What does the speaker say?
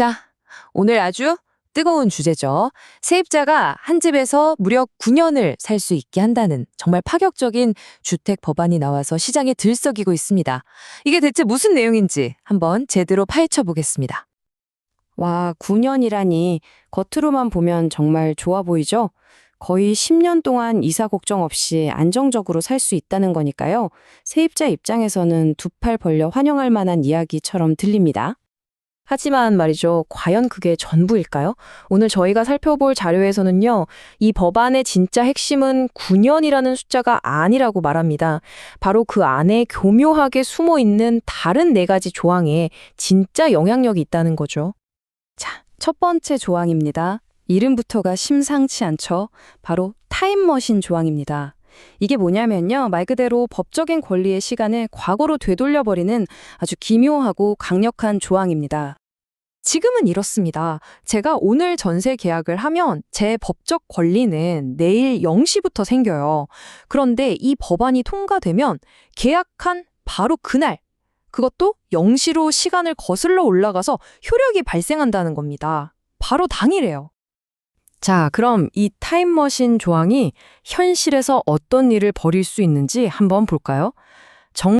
자, 오늘 아주 뜨거운 주제죠. 세입자가 한 집에서 무려 9년을 살 수 있게 한다는 정말 파격적인 주택 법안이 나와서 시장에 들썩이고 있습니다. 이게 대체 무슨 내용인지 한번 제대로 파헤쳐 보겠습니다. 와, 9년이라니 겉으로만 보면 정말 좋아 보이죠? 거의 10년 동안 이사 걱정 없이 안정적으로 살 수 있다는 거니까요. 세입자 입장에서는 두 팔 벌려 환영할 만한 이야기처럼 들립니다. 하지만 말이죠. 과연 그게 전부일까요? 오늘 저희가 살펴볼 자료에서는요. 이 법안의 진짜 핵심은 9년이라는 숫자가 아니라고 말합니다. 바로 그 안에 교묘하게 숨어 있는 다른 네 가지 조항에 진짜 영향력이 있다는 거죠. 자, 첫 번째 조항입니다. 이름부터가 심상치 않죠? 바로 타임머신 조항입니다. 이게 뭐냐면요. 말 그대로 법적인 권리의 시간을 과거로 되돌려버리는 아주 기묘하고 강력한 조항입니다. 지금은 이렇습니다. 제가 오늘 전세 계약을 하면 제 법적 권리는 내일 0시부터 생겨요. 그런데 이 법안이 통과되면 계약한 바로 그날, 그것도 0시로 시간을 거슬러 올라가서 효력이 발생한다는 겁니다. 바로 당일에요. 자, 그럼 이 타임머신 조항이 현실에서 어떤 일을 벌일 수 있는지 한번 볼까요?